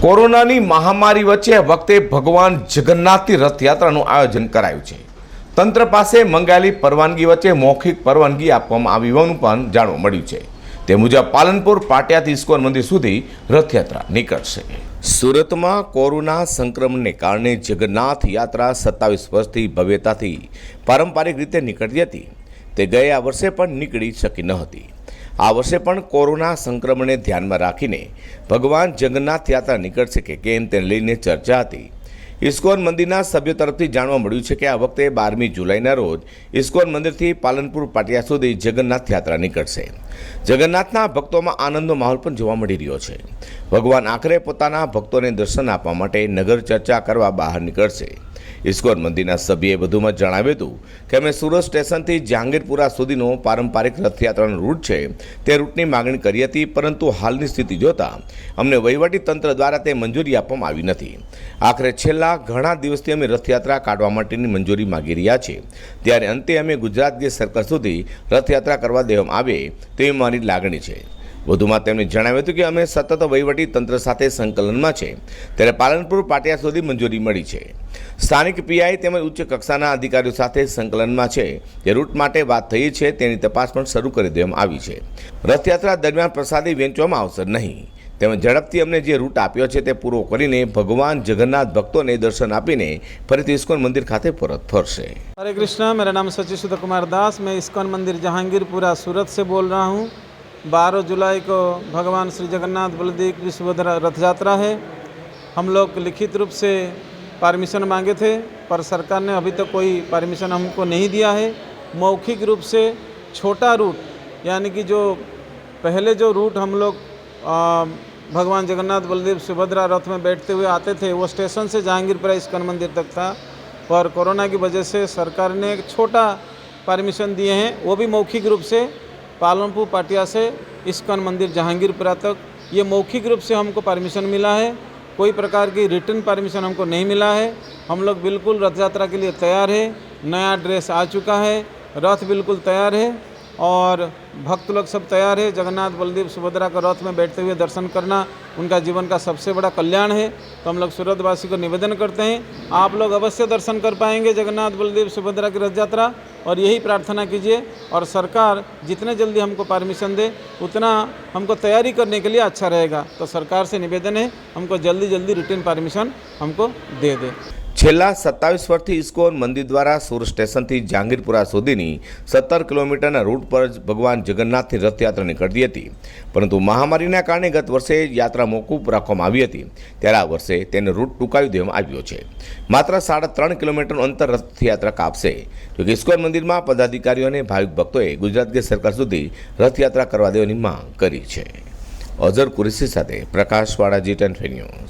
કોરોનાની મહામારી વચ્ચે વખતે ભગવાન જગન્નાથની રથયાત્રાનું આયોજન કરાયું છે. તંત્ર પાસે મંગાયેલી પરવાનગી વચ્ચે મૌખિક પરવાનગી આપવામાં આવી હોવાનું પણ જાણવા મળ્યું છે. તે મુજબ પાલનપુર પાટિયાથી ઇસ્કોન મંદિર સુધી રથયાત્રા નીકળશે. સુરતમાં કોરોના સંક્રમણને કારણે જગન્નાથ યાત્રા સત્તાવીસ વર્ષથી ભવ્યતાથી પારંપરિક રીતે નીકળતી હતી. તે ગયા વર્ષે પણ નીકળી શકી ન હતી. આ વર્ષે પણ કોરોના સંક્રમણને ધ્યાનમાં રાખીને ભગવાન જગન્નાથ યાત્રા નીકળશે કે કેમ તેને લઈને ચર્ચા હતી. ઇસ્કોન મંદિરના સભ્યો તરફથી જાણવા મળ્યું છે કે આ વખતે બારમી જુલાઈના રોજ ઇસ્કોન મંદિરથી પાલનપુર પાટિયા સુધી જગન્નાથ યાત્રા નીકળશે. જગન્નાથના ભક્તોમાં આનંદનો માહોલ પણ જોવા મળી રહ્યો છે. ભગવાન આખરે પોતાના ભક્તોને દર્શન આપવા માટે નગર ચર્ચા કરવા બહાર નીકળશે. ઇસ્કોન મંદિરના સભ્યએ વધુમાં જણાવ્યું હતું કે અમે સુરત સ્ટેશનથી જહાંગીરપુરા સુધીનો પારંપરિક રથયાત્રાનો રૂટ છે, તે રૂટની માગણી કરી હતી, પરંતુ હાલની સ્થિતિ જોતા અમને વહીવટી તંત્ર દ્વારા તે મંજૂરી આપવામાં આવી નથી. આખરે છેલ્લા ઘણા દિવસથી અમે રથયાત્રા કાઢવા માટેની મંજૂરી માગી રહ્યા છીએ. ત્યારે અંતે અમે ગુજરાત ગેસ સરકાર સુધી રથયાત્રા કરવા દેવામાં આવે તેવી મારી લાગણી છે. વધુમાં તેમણે જણાવ્યું હતું કે અમે સતત વહીવટી તંત્ર સાથે સંકલનમાં છે. ત્યારે પાલનપુર પાટિયા સુધી મંજૂરી મળી છે. સ્થાનિક પીઆઈ તેમજ ઉચ્ચ કક્ષાના અધિકારીઓ સાથે સંકલનમાં છે જે રૂટ માટે વાત થઈ છે તેની તપાસ પણ શરૂ કરી દેવામાં આવી છે. રથયાત્રા દરમિયાન પ્રસાદી વેચવામાં આવશે નહીં. તેમજ ઝડપથી અમને જે રૂટ આપ્યો છે તે પૂરો કરીને ભગવાન જગન્નાથ ભક્તોને દર્શન આપીને ફરીથી ઇસ્કોન મંદિર ખાતે પરત ફરશે. હરે કૃષ્ણ, મેરા નામ સચિશુદ્ધ કુમાર દાસ. મેં ઇસ્કોન મંદિર જહાંગીરપુરા સુરત સે બોલ રહા હું. बारह जुलाई को भगवान श्री जगन्नाथ बलदेव की सुभद्रा रथ यात्रा है। हम लोग लिखित रूप से परमिशन मांगे थे, पर सरकार ने अभी तक तो कोई परमिशन हमको नहीं दिया है। मौखिक रूप से छोटा रूट यानी कि जो पहले जो रूट हम लोग भगवान जगन्नाथ बलदेव सुभद्रा रथ में बैठते हुए आते थे, वो स्टेशन से जहांगीरपुरा इस्कॉन मंदिर तक था। और कोरोना की वजह से सरकार ने एक छोटा परमिशन दिए हैं, वो भी मौखिक रूप से पालनपुर पाटिया से इस्कॉन मंदिर जहांगीरपुरा तक। ये मौखिक रूप से हमको परमिशन मिला है। कोई प्रकार की रिटर्न परमिशन हमको नहीं मिला है। हम लोग बिल्कुल रथ यात्रा के लिए तैयार है। नया ड्रेस आ चुका है। रथ बिल्कुल तैयार है। और भक्त लोग सब तैयार है। जगन्नाथ, बलदेव, सुभद्रा का रथ में बैठते हुए दर्शन करना उनका जीवन का सबसे बड़ा कल्याण है। तो हम लोग सूरतवासी को निवेदन करते हैं, आप लोग अवश्य दर्शन कर पाएँगे जगन्नाथ, बलदेव, सुभद्रा की रथ यात्रा और यही प्रार्थना कीजिए। और सरकार जितने जल्दी हमको परमिशन दे, उतना हमको तैयारी करने के लिए अच्छा रहेगा। तो सरकार से निवेदन है, हमको जल्दी जल्दी रिटर्न परमिशन हमको दे दे। છેલ્લા સત્તાવીસ વર્ષથી ઇસ્કોન મંદિર દ્વારા સુર સ્ટેશનથી જહાંગીરપુરા સુધીની સત્તર કિલોમીટરના રૂટ પર ભગવાન જગન્નાથની રથયાત્રા નીકળતી હતી. પરંતુ મહામારીના કારણે ગત વર્ષે યાત્રા મોકૂફ રાખવામાં આવી હતી. ત્યારે આ વર્ષે તેને રૂટ ટૂંકાવી દેવામાં આવ્યો છે. માત્ર સાડા ત્રણ કિલોમીટરનું અંતર રથયાત્રા કાપશે. જોકે ઇસ્કોન મંદિરમાં પદાધિકારીઓ અને ભાવિક ભક્તોએ ગુજરાત ગેસ સરકાર સુધી રથયાત્રા કરવા દેવાની માંગ કરી છે. અઝર કુરેશી સાથે પ્રકાશવાળા જી ટેન ન્યૂઝ.